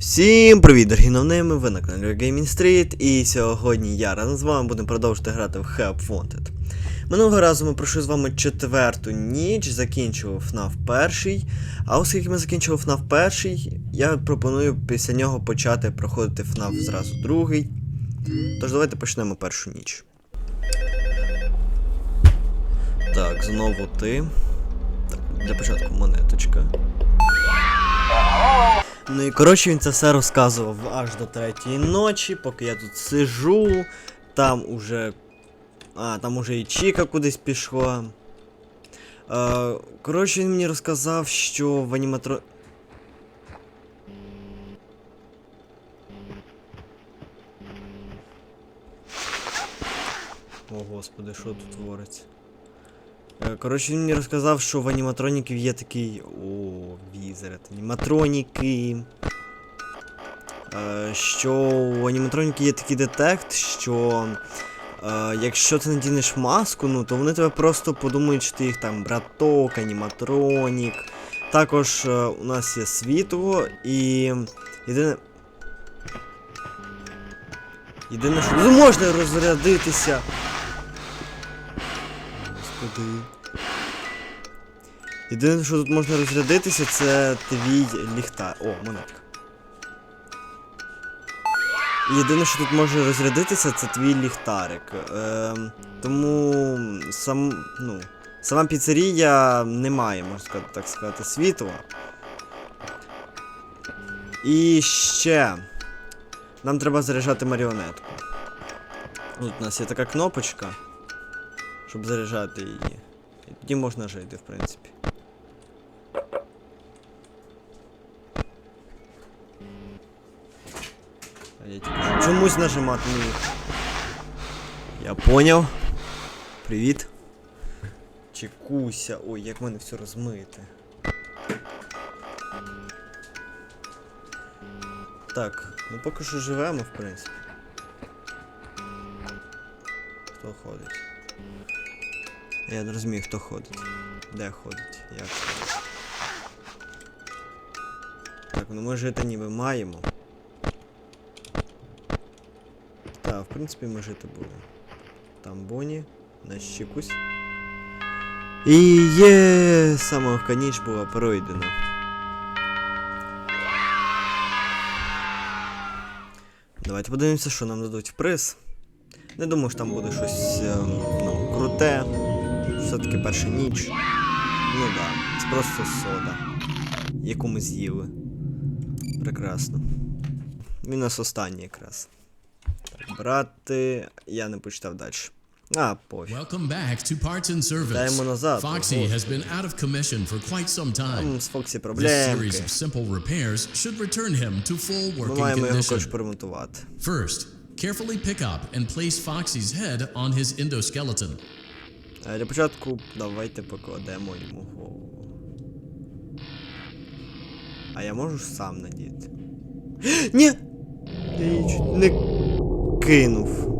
Всім привіт, дорогі новними, ви на каналі Gaming Street, і сьогодні я разом з вами будемо продовжувати грати в Help Wanted. Минулого разу ми пройшли з вами четверту ніч, закінчував FNAF перший, а оскільки ми закінчили FNAF перший, я пропоную після нього почати проходити FNAF зразу другий. Тож давайте почнемо першу ніч. Так, знову ти. Так, для початку монеточка. Ну і коротше він це все розказував аж до третьої ночі, поки я тут сижу, там уже. А, там уже і Чіка кудись пішла. Е, коротше, він мені розказав, що в аніматро. О, господи, що тут твориться? Е, Коротше, він мені розказав, що в аніматроніків є такий. О, візерет. Аніматроніки. Е, Що у аніматроніки є такий детект, що. Е, якщо ти надінеш маску, ну то вони тебе просто подумають, що ти їх там браток, аніматронік. Також у нас є світло і. Єдине. Єдине, що можна розрядитися. Господи. Єдине, що тут можна розрядитися, це твій ліхтар. О, монетка. Єдине, що тут може розрядитися, це твій ліхтарик. Ем, тому сам, ну, сама піцерія не має, можна сказати, так сказати, світла. І ще. Нам треба заряджати маріонетку. Тут у нас є така кнопочка, щоб заряджати її. І тоді можна жити, в принципі. А я тільки чомусь нажимати не. Я поняв. Привіт. Чекуся. Ой, як мене все розмите. Так, ну поки що живемо, в принципі. Хто ходить? Я не розумію, хто ходить. Де ходить? Як ходить? Так, ну ми жити ніби маємо. Так, в принципі, ми жити будемо. Там Боні, наш Чікусь. І є, сама ніч була пройдена. Давайте подивимося, що нам дадуть в приз. Не думаю, що там буде щось ем, ну, круте. Все-таки перша ніч. Ну да, це просто сода, яку ми з'їли. Прекрасно. Він у нас останній якраз. Так, брати. Я не почитав далі. А, пофіг. Даємо назад, Foxy has been out of commission for quite some time. Там з Фоксі проблемки. This series of simple repairs should return him to full working condition. Ми маємо його condition. поремонтувати. First, carefully pick up and place Foxy's head on his endoskeleton. А для початку давайте покладемо йому голову. А я можу сам надіти. Ні! Я її чуть не кинув.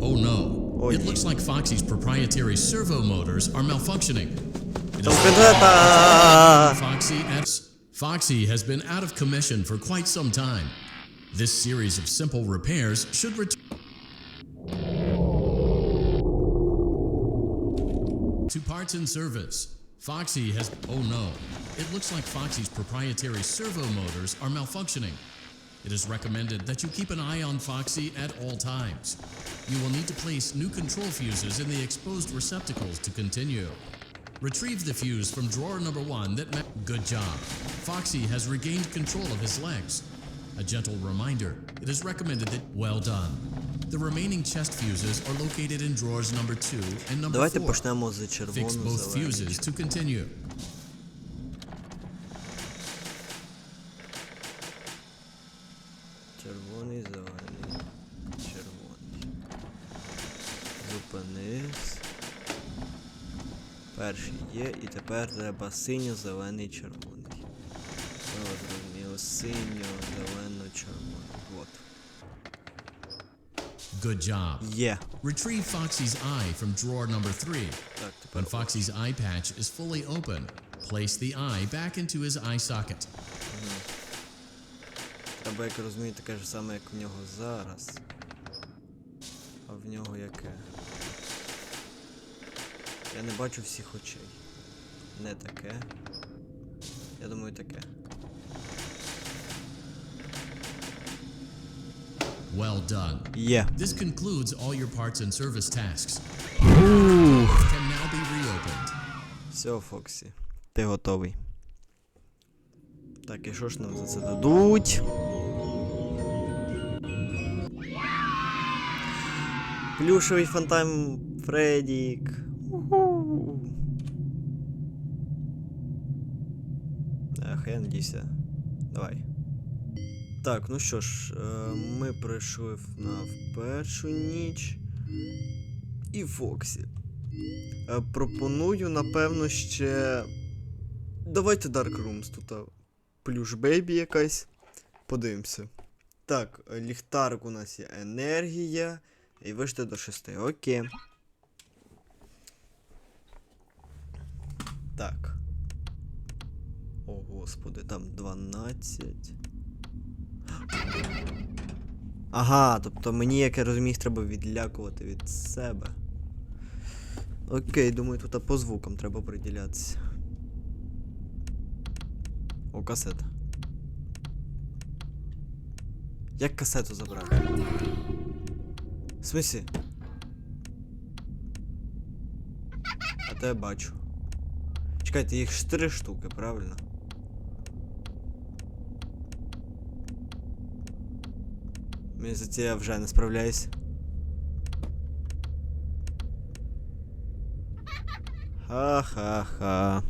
Oh no. Oh, it yeah. looks like Foxy's proprietary servo motors are malfunctioning. It is Конкрета! Foxy at Foxy has been out of commission for quite some time. This series of simple repairs should return Parts and service. Foxy has oh no. It looks like Foxy's proprietary servo motors are malfunctioning. It is recommended that you keep an eye on Foxy at all times. You will need to place new control fuses in the exposed receptacles to continue. Retrieve the fuse from drawer number one that ma- Good job. Foxy has regained control of his legs. A gentle reminder, it is recommended that well done. The remaining chest fuses are located in drawers number two and number Давайте four. почнемо з Fix червоно both fuses to continue. Червоний, зелений, червоний. Зупинись. Перший є, і тепер треба синьо, зелений, червоний. Ну, зрозуміло, синьо, зелено, червоний. Вот. Good job. Є. Retrieve Foxy's eye from drawer number three. Так, When тепер. Foxy's eye patch is fully open, place the eye back into his eye socket. Або, як я розумію, таке ж саме, як в нього зараз. А в нього яке? Я не бачу всіх очей. Не таке. Я думаю, таке. Well done. Є. This concludes all your parts and service tasks. Ух. Can now be reopened. Все, Фоксі. Ти готовий. Так, і що ж нам за це дадуть? Плюшевий фантайм Фредік. Уху. Ах, я надійся. Давай. Так, ну що ж, е, ми прийшли на першу ніч. І Фоксі. Е, Пропоную, напевно, ще. Давайте Dark Rooms тут. Плюш Бейбі якась. Подивимося. Так, е, ліхтарик у нас є енергія. І вижте до 6. Окей. Так. О, господи, там 12. Ага, тобто мені, як я розумію, треба відлякувати від себе. Окей, думаю, тут по звукам треба приділятися. О, касета. Як касету забрати? В смислі? А то я бачу. Чекайте, їх ж три штуки, правильно? Мені за це я вже не справляюсь. Ха-ха-ха.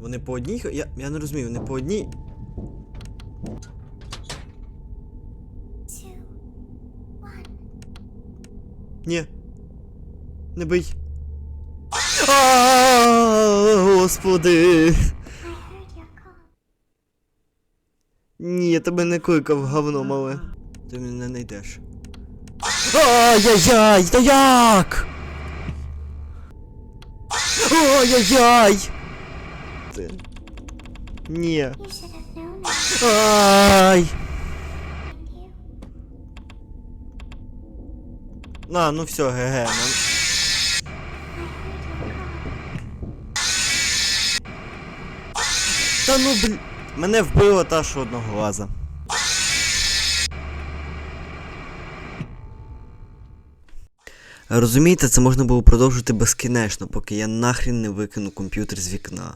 Вони по одній. Я, я не розумію, вони по одній. two. Ні. Не бий. А, Господи. Ні, я тебе не кликав, говно мале. Ти мене не знайдеш. Ай-яй-яй! Та як? Ай-яй-яй! Ти. Ні. Ай! На, ну все, your call. Та ну блін. Мене вбила та що одного глаза. Розумієте, це можна було продовжити безкінечно, поки я нахрін не викину комп'ютер з вікна.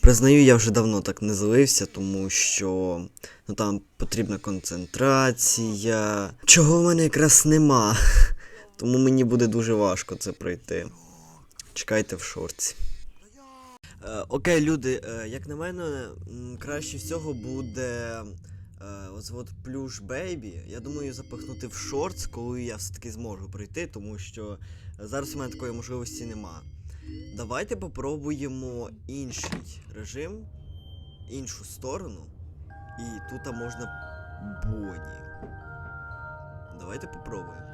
Признаю, я вже давно так не злився, тому що ну там потрібна концентрація. Чого в мене якраз нема. Тому мені буде дуже важко це пройти. Чекайте в шорці. Е, окей, люди, е, як на мене, краще всього буде е, ось от плюш бейбі. Я думаю, запихнути в шортс, коли я все-таки зможу пройти, тому що зараз у мене такої можливості нема. Давайте попробуємо інший режим, іншу сторону. І тут можна Боні. Давайте попробуємо.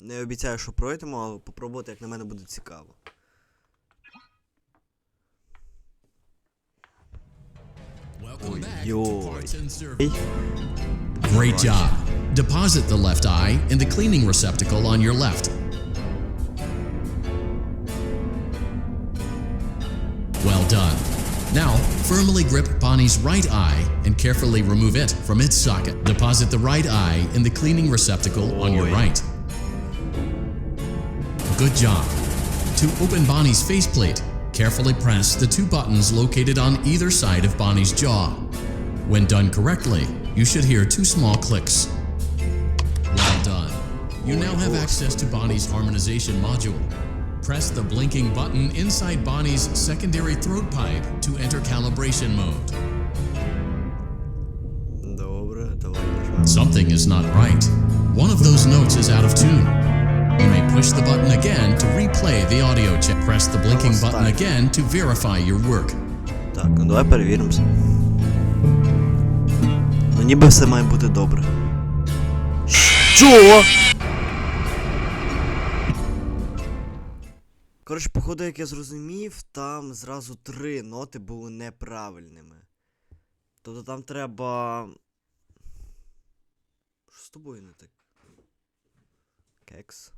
Не обіцяю, що пройдемо, але попробувати, як на мене, буде цікаво. Great job. Deposit the left eye in the cleaning receptacle on your left. Well done. Now, firmly grip Bonnie's right eye and carefully remove it from its socket. Deposit the right eye in the cleaning receptacle on your right. Good job. To open Bonnie's faceplate, carefully press the two buttons located on either side of Bonnie's jaw. When done correctly, you should hear two small clicks. Well done. You now have access to Bonnie's harmonization module. Press the blinking button inside Bonnie's secondary throat pipe to enter calibration mode. Добре, давай нажмемо. Something is not right. One of those notes is out of tune. You may push the button again to replay the audio check. Press the blinking button again to verify your work. Так, ну давай перевіримося. Ніби все має бути добре. Що? Коротше, походу, як я зрозумів, там зразу три ноти були неправильними. Тобто там треба. Що з тобою не так? Кекс.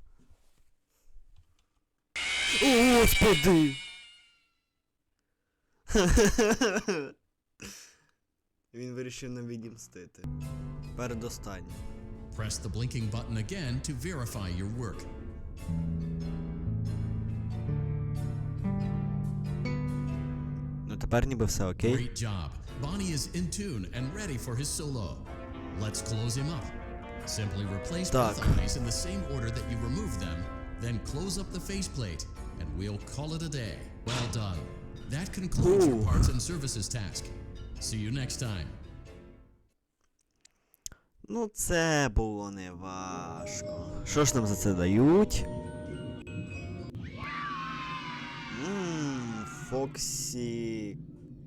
О, господи! Він вирішив нам відімстити. Передостанній. Press the blinking button again to verify your work. Ну тепер ніби все окей. Great job. Bonnie is in tune and ready for his solo. Let's close him up. Simply replace both Так. eyes in the same order that you removed them, then close up the faceplate, and we'll call it a day. Well done. That concludes your Ooh. parts and services task. See you next time. Ну, це було не важко. Що ж нам за це дають? Ммм, Фоксі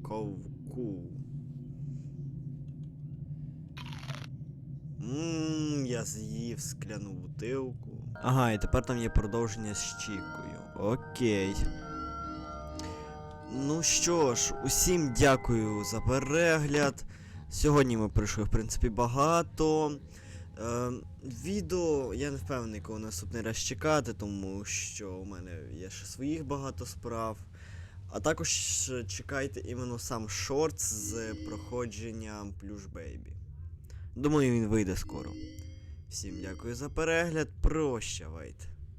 Ковку. Ммм, я з'їв скляну бутилку. Ага, і тепер там є продовження з Чікою. Окей. Ну що ж, усім дякую за перегляд. Сьогодні ми пройшли, в принципі, багато. Е, відео я не впевнений, коли наступний раз чекати, тому що у мене є ще своїх багато справ. А також чекайте іменно сам шорт з проходженням Плюш Бейбі. Думаю, він вийде скоро. Всім дякую за перегляд. Прощавайте.